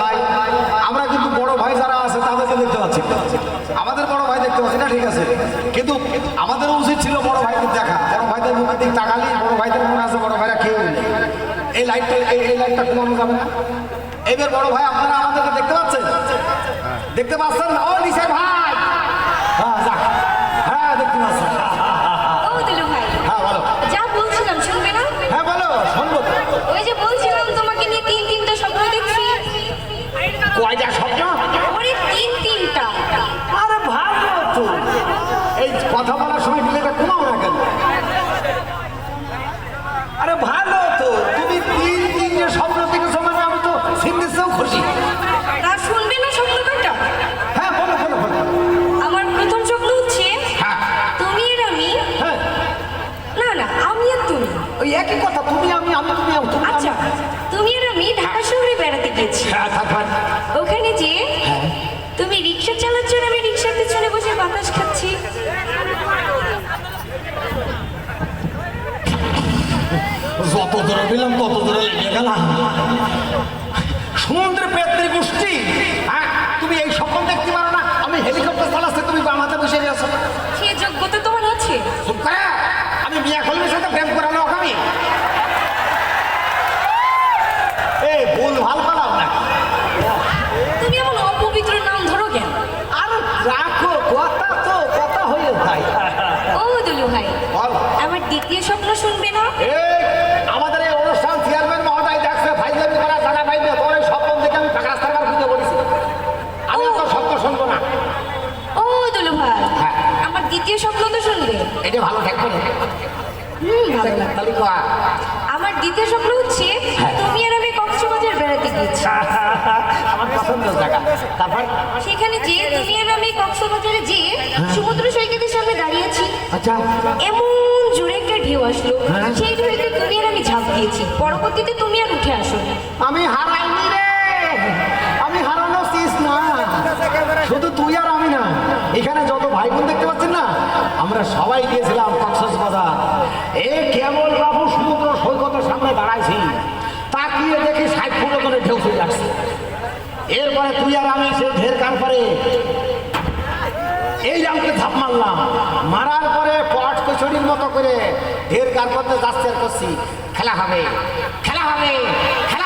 ভাই আমরা কিন্তু বড় ভাই যারা আছে তাদেরকে দেখতে পাচ্ছি। আমাদের বড় ভাই দেখতে পাচ্ছি না ঠিক আছে? কিন্তু আমাদের উচিত ছিল বড় ভাইদের দেখা। বড় ভাইদের মুখের দিক তাকালি বড় ভাইদের মনে আছে বড় ভাইরা কেউ এই লাইটটা এই লাইটটা কমানো যাবে না। এবার বড় ভাই আপনারা আমাদেরকে দেখতে পাচ্ছেন? দেখতে পাচ্ছেন না? ও নিশার ভাই! হ্যাঁ হ্যাঁ দেখতে পাচ্ছেন। হ্যাঁ বলো। যা বলছিলাম শুনবে না? হ্যাঁ বলো শুনব। ওই যে বলছিলাম তোমাকে নিয়ে তিন তিনটা কয়টা স্বপ্ন? ওরে তিন তিনটা। আরে ভালো তো। এই কথা বলার সময় দিলে এটা কমাও না কেন আরে ভালো তো তুমি তিন তিন যে স্বপ্ন দেখেছ মানে আমি তো সিন্দেশেও খুশি তা শুনবে না স্বপ্ন কয়টা হ্যাঁ বলো বলো বলো আমার প্রথম স্বপ্ন হচ্ছে হ্যাঁ তুমি আর আমি হ্যাঁ না না আমি আর তুমি ওই একই কথা তুমি আমি আমি তুমি আমি, তুমি আমি। আচ্ছা তুমি আর আমি ঢাকা শহরে বেড়াতে গেছি হ্যাঁ থাকবেন ওখানে যে হ্যাঁ তুমি রিক্সা চালাচ্ছ আর আমি রিক্সার পেছনে বসে বাতাস খাচ্ছি যত দূরে দিলাম তত দূরে লেগে গেলাম সমুদ্রে পেত্রী গোষ্ঠী হ্যাঁ তুমি এই স্বপ্ন দেখতে পারো না আমি হেলিকপ্টার চালাচ্ছি তুমি বামাতে বসে গেছো সে যোগ্যতা তোমার আছে চুপ করে আমি মিয়া কলমের সাথে প্রেম করানো আমি এ ভুল ভালো পালাও না তুমি এমন অপবিত্র নাম ধরো কেন আর রাখো কথা তো কথা হয়ে যায় ও দুলু ভাই বল আমার দ্বিতীয় স্বপ্ন শুনবে না এই আমাদের এই অনুষ্ঠান চেয়ারম্যান মহোদয় দেখছে ফাইজামি করা জানা পাইবে তোর এই স্বপ্ন দেখে আমি ফাঁকা রাস্তার কার খুঁজে পড়েছি আমি তো স্বপ্ন শুনব না ও দুলু ভাই হ্যাঁ। আমার দ্বিতীয় স্বপ্ন তো শুনবে এটা ভালো থাকবে না। আমার দ্বিতীয় স্বপ্ন হচ্ছে হ্যাঁ। তুমি আর আমি কক্সবাজার বেড়াতে গিয়েছি। আমার পছন্দের জায়গা। তারপর? সেখানে যে তুমি আর আমি কক্সবাজারে যে সমুদ্র সৈকতের সামনে দাঁড়িয়েছি আচ্ছা। এমন জোরে একটা ঢেউ আসলো। হ্যাঁ। সেই ঢেউতে তুমি আর আমি ঝাঁপ দিয়েছি। পরবর্তীতে তুমি আর উঠে আসো আমি হারাইনি রে। আমি হারানো চিস না। শুধু তুই আর এখানে যত ভাই বোন দেখতে পাচ্ছেন না, আমরা সবাই গিয়েছিলাম কক্সবাজার এ কেবল বাবু সমুদ্র সৈকতের সামনে দাঁড়াইছি। তাকিয়ে দেখি ষাট ফুট করে ঢেউ চলে আসছে। এরপরে তুই আর আমি সে ঢের কান পরে এই আমাকে ধাপ মারলাম। মারার পরে পট কচুরির মতো করে ঢের কান করতে যাচ্ছে করছি, খেলা হবে খেলা হবে, খেলা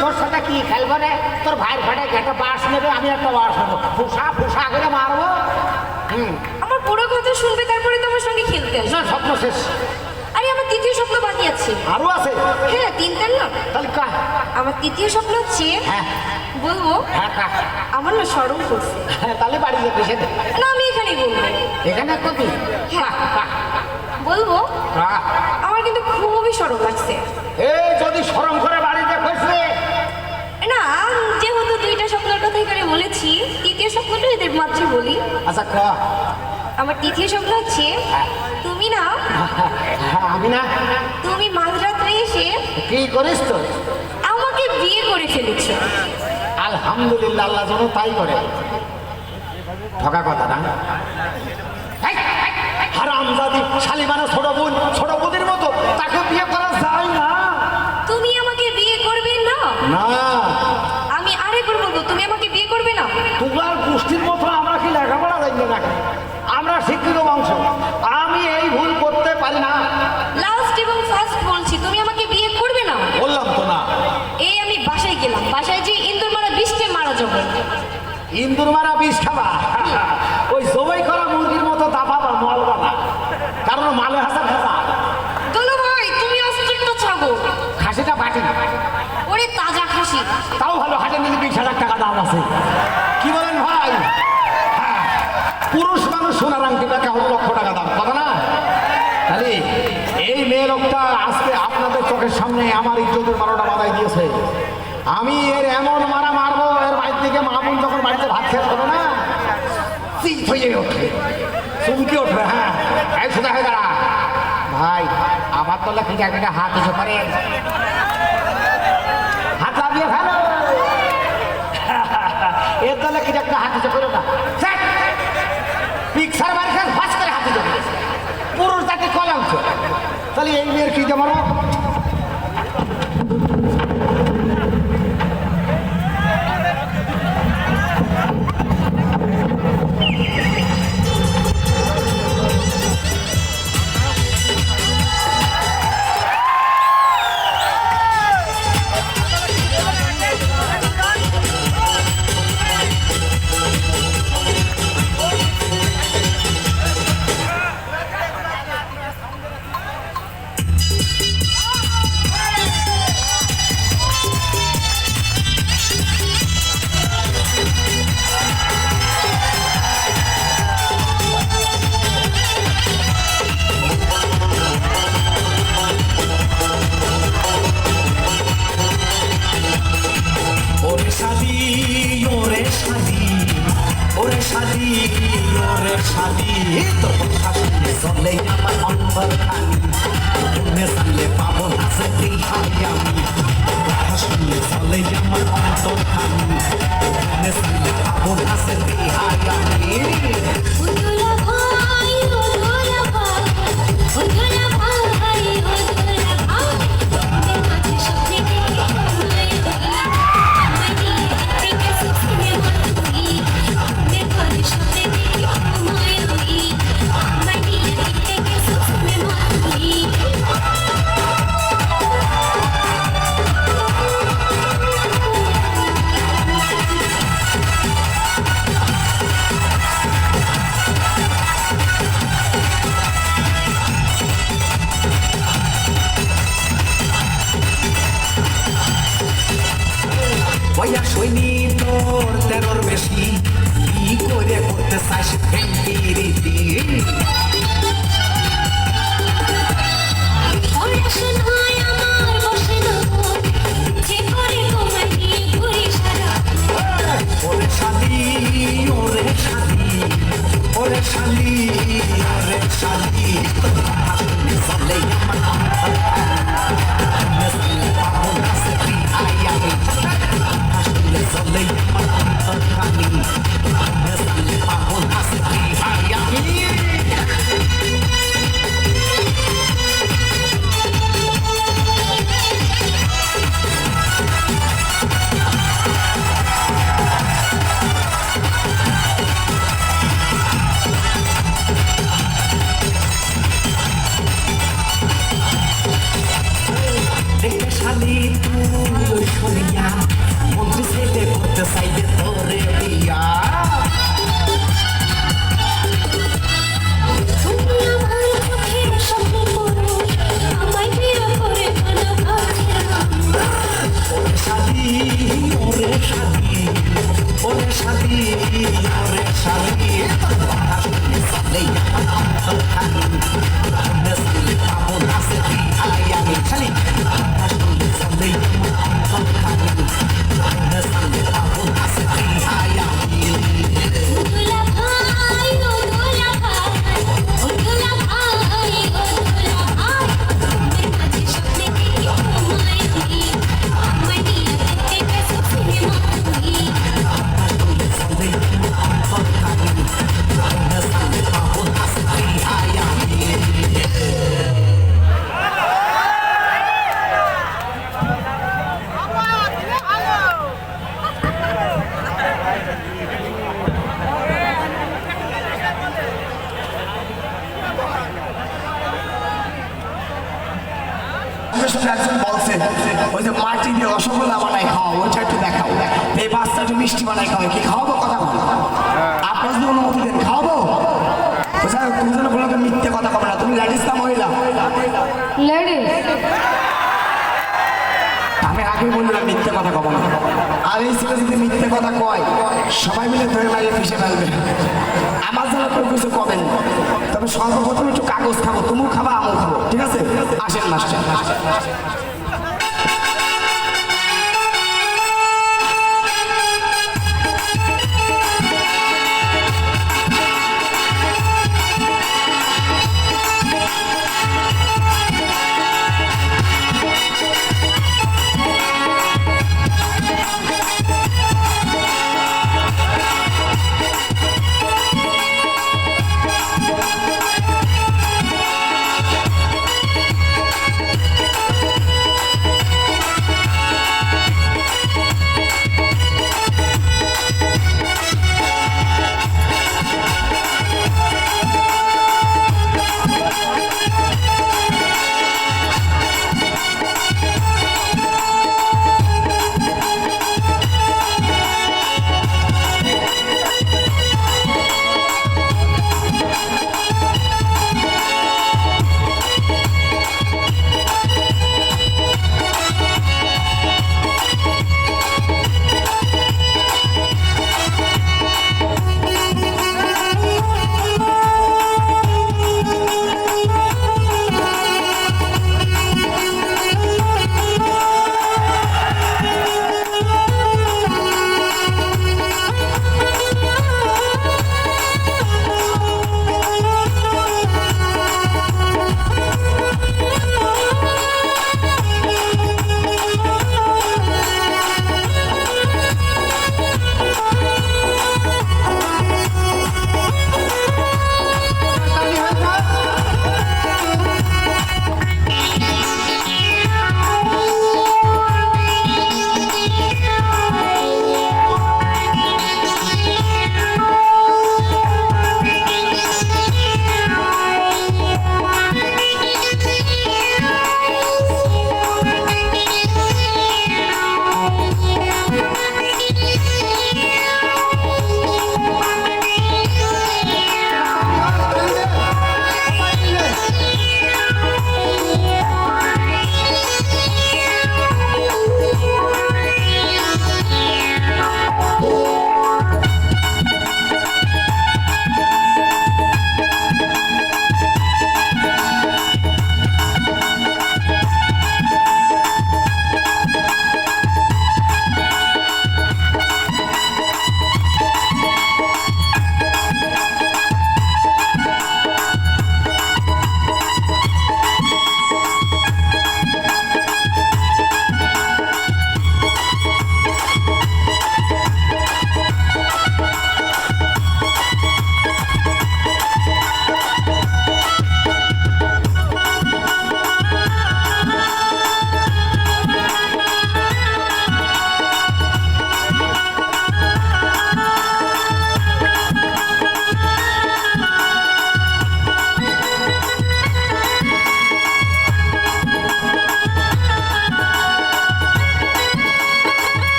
তোর সাথে কি খেলব রে? তোর ভাইয়ের ফাটে একটা বাস নেবে আমি একটা বাস নেব। ফুসা ফুসা করে মারবো। হুম। আমার পুরো কথা শুনবে তারপরে তোমার সঙ্গে খেলতে না স্বপ্ন শেষ। আরে আমার তৃতীয় স্বপ্ন বাকি আছে। আরও আছে? হ্যাঁ তিনটার না? তাহলে কা। আমার তৃতীয় স্বপ্ন হচ্ছে হ্যাঁ। বলব হ্যাঁ আমার না সরম করছে। হ্যাঁ তাহলে বাড়ি যেতে সে না আমি এখানেই বলব। এখানে কবি হ্যাঁ। বলব আমার কিন্তু খুবই সরম লাগছে। এই যদি সরম করে বাড়িতে ফেসবে না যেহেতু দুইটা স্বপ্নের কথাই করে বলেছি তৃতীয় স্বপ্নটা এদের মাত্র বলি। আচ্ছা ক? আমার তৃতীয় স্বপ্ন হচ্ছে তুমি না আমি না। তুমি মাঝরাত্রে এসে কি করিস তো আমাকে বিয়ে করে ফেলেছো। আলহামদুলিল্লাহ আল্লাহ যেন তাই করে। ঠকা কথা না। হারাম দাদি শালিমানা ছোট বোন ছোট বোনের মতো তাকে বিয়ে করা যায় না। তুমি আমাকে বিয়ে করবে না? না আমি আরেকবার বলব তুমি আমাকে বিয়ে করবে না তোমার গোষ্ঠীর মতো আমরা কি লেখাপড়া জানি না আমরা শিক্ষিত বংশ। আমি এই ভুল করতে পারি না লাস্ট এবং ফার্স্ট বলছি তুমি আমাকে বিয়ে করবে না বললাম তো না এই আমি বাসায় গেলাম বাসায় যে ইন্দুর মারা বৃষ্টি মারা যাবে ইন্দুর মারা বিষ খাবা ওই জবাই করা মুরগির মতো দাবাবা মলবা না কারণ মালে হাসার খাবা দোলো ভাই তুমি অস্ট্রিক্ট ছাগল খাসিটা বাটি ওরে তাজা খাসি তাও ভালো হাটে নিলে বিশ হাজার টাকা দাম আছে কি বলেন ভাই হ্যাঁ, পুরুষ সোনার আংটিটা লক্ষ টাকা দাম? কথা না? তাহলে এই মেয়ে লোকটা আজকে আপনাদের চোখের সামনে আমার ইজ্জতের বারোটা বাধাই দিয়েছে। আমি এর এমন মারা মারবো, এর বাড়ির থেকে মামুন যখন বাড়িতে ভাত খেয়ে হবে না চিত হয়ে ওঠে। চুমকে ওঠে হ্যাঁ। এই সোজা হয়ে দাঁড়া। ভাই, আমার তো লেখি হাত এসে পারে আনছো তাহলে এই মেয়ের কী জমানো মিষ্টি দিয়ে রসগোল্লা বানায় খাওয়া ওইটা একটু দেখাও। এই বাচ্চা একটু মিষ্টি বানায় খাওয়া কি খাওয়াবো কথা বলো? হ্যাঁ। আপনার যদি অনুমতি দেন খাওয়াবো? তুমি যেন বললাম মিথ্যে কথা কবে না তুমি লেডিস না মহিলা? আমি বললাম মিথ্যে কথা কব না। আর যদি মিথ্যে কথা কয় সবাই মিলে ধরে মারিয়ে পিছিয়ে ফেলবে। আমার জন্য কিছু কবেন? তবে সর্বপ্রথম একটু কাগজ খাব তুমিও খাবা আমিও খাব ঠিক আছে? আসেন মাস্টার।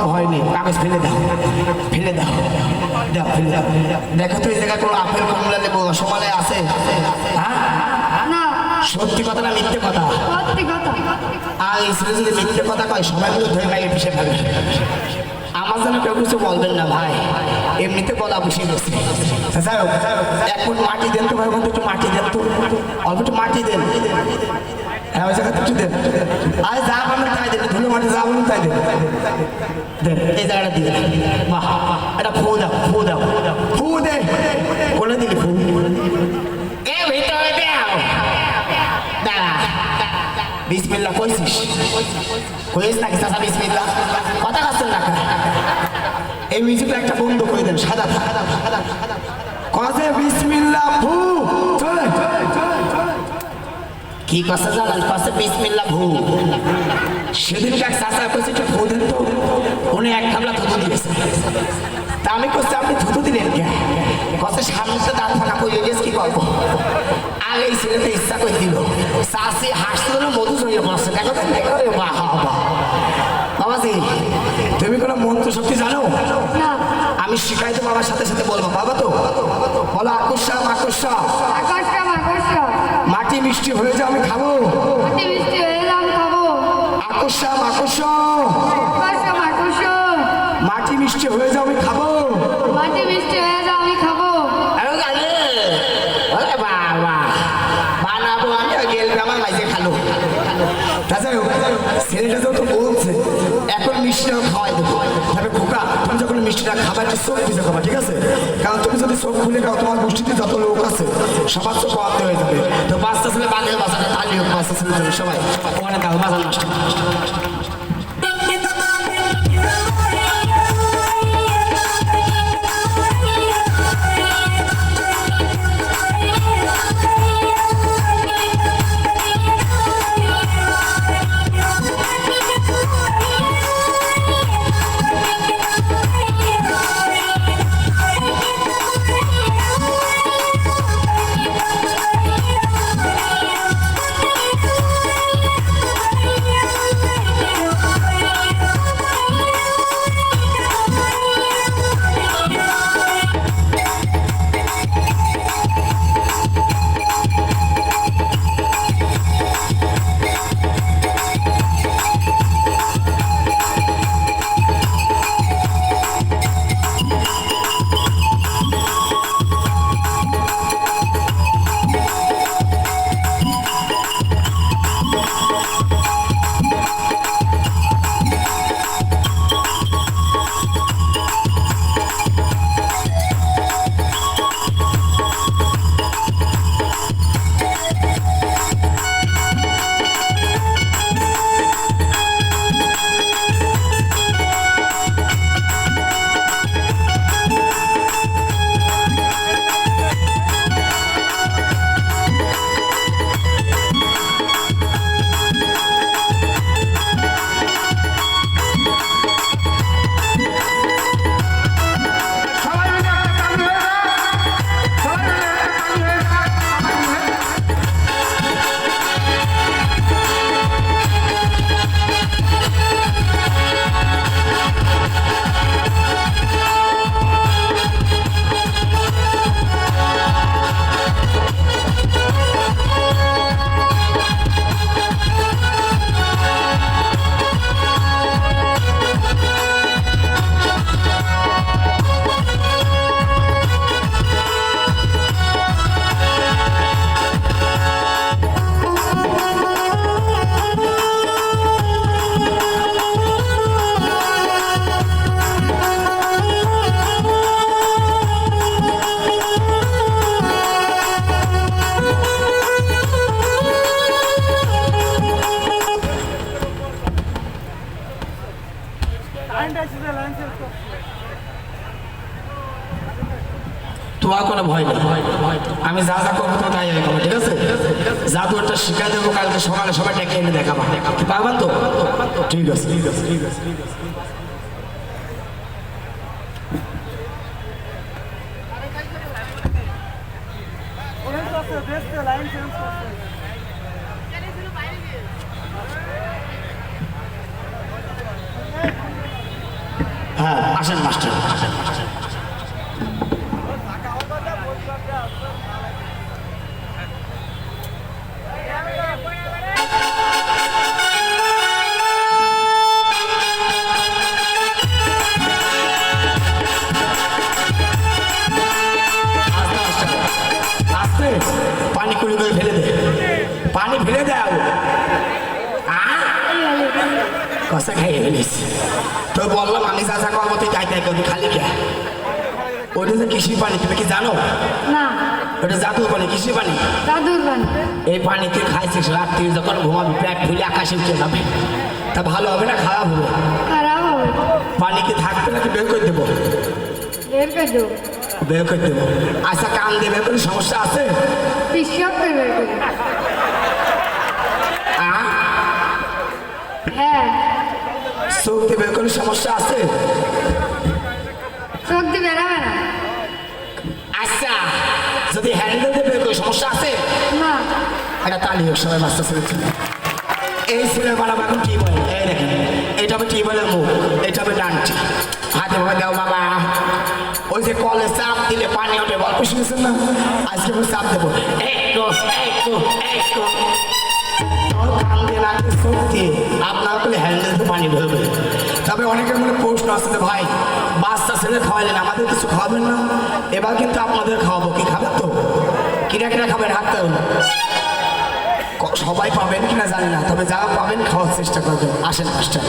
লাভ হয়নি। কাগজ ফেলে দাও ফেলে দাও দাও ফেলে দাও। দেখো তো এই জায়গায় কোনো আপেল কমলা নেব সমানে আছে? হ্যাঁ? সত্যি কথা না মিথ্যে কথা? আর এই যদি মিথ্যে কথা কয় সবাই কিন্তু ধরে লাগে পিছিয়ে থাকে আমার জন্য কেউ কিছু বলবেন না ভাই। এমনিতে বলা বসে গেছে আচ্ছা, যাই মাটি দেন তো ভাই একটু মাটি দেন তো। অল্প একটু মাটি দেন। হ্যাঁ যা পাবেন তাই দেন ধুলো মাটি যা পাবেন তাই দেন দেন এই জায়গাটা দিয়ে দেন বাহ এটা ফু দাও ফু দাও। ফু দে কোলে দিলি ফু। এ ভিতরে দাও। দাঁড়া, বিসমিল্লাহ কইছিস? কইস নাকি চাচা বিসমিল্লাহ? কথা কাছেন না? এই মিউজিকটা একটা বন্ধ করে দেন, সাদা সাদা সাদা সাদা কসে বিসমিল্লাহ ভু চলে। কি কথা জানান কসে বিসমিল্লাহ ভু সেদিন এক চাচা কইছে একটু ভু দেন তো। উনি এক থুতু দিয়েছে। তা আমি কইছি আপনি থুতু দিলেন কে? কসে সামনে তো দাঁত ফাঁকা করে গেছে কি করব? আগে এই ছেলেতে ইচ্ছা করে দিল। চাষি হাসতে হলে মধু জড়িয়ে পড়ছে দেখো তো দেখো রে বাহ বাবাজি তুমি কোনো মন্ত্র শক্তি জানো আমি আমি শিখাইতে বাবার সাথে সাথে বলব। বাবা তো বলো আকর্ষা আকর্ষা আকর্ষণ মাটি মিষ্টি হয়ে যাও আমি খাব। মিষ্টি হয়ে খাব। আকর্ষা আকর্ষা মাটি মিষ্টি হয়ে যাও আমি খাব। মাটি মিষ্টি হয়ে যাও আমি খাব। বানাবো গেল আমার মাইজে খালো। তাছাড়া ছেলেটা তো বলছে এখন খোকা তুমি মিষ্টিটা খাবার একটু চোখ বুঝে খাবা ঠিক আছে? কারণ তুমি যদি চোখ খুলে খাও, তোমার গোষ্ঠীতে যত লোক আছে, সবার চোখ আত্মীয় হয়ে যাবে। তো বাচ্চা ছেলে বাঙালি বাচ্চাটা তালি হোক বাচ্চা ছেলে সবাই। ওখানে দাও বাজার নষ্ট। হ্যাঁ আসেন মাস্টার। কৃষি পানি তুমি কি জানো? না। ওটা জাদুর পানি কৃষি পানি? দাদুর বান এই পানি তুই খাইছিস রাত্রি যখন ঘুমাবি পেট ফুলে আকাশে উঠে যাবে। তা ভালো হবে না খারাপ হবে? খারাপ হবে। পানি কি থাকবে নাকি বের করে দেবো? বের করে দেবো। বের করে দেবো। আচ্ছা কান দিয়ে বের করে সমস্যা আছে? পিসিও করে বের করে। হ্যাঁ। চোখ দিয়ে বের করে সমস্যা আছে? চোখ বেরাবে না। যদি হ্যান্ডেল দিয়ে বের করে সমস্যা আছে? না। একটা তালি হোক সবাই মাস্টার ছেড়েছে এই ছেলের বানাবো এখন টিউবওয়েল এই দেখেন এটা হবে টিউবওয়েলের মুখ? এটা হবে ডানটি হাতে ভাবে দাও বাবা। ওই যে কলে চাপ দিলে পানি ওঠে গল্প শুনেছেন না? আজকে আমি চাপ দেবো। একটু একটু একটু কান দিয়ে নাকি সত্যি আপনার হ্যান্ডেল তো পানি ধরবে তবে অনেকের মনে প্রশ্ন যে ভাই, বাচ্চা ছেলে খাওয়ালেন আমাদের কিছু খাওয়াবেন না? এবার কিন্তু আপনাদের খাওয়াবো, কি খাবেন তো? কিরা কিরা খাবেন? হাত সবাই পাবেন কিনা জানি না, তবে যারা পাবেন খাওয়ার চেষ্টা করবেন। আসেন মাস্টার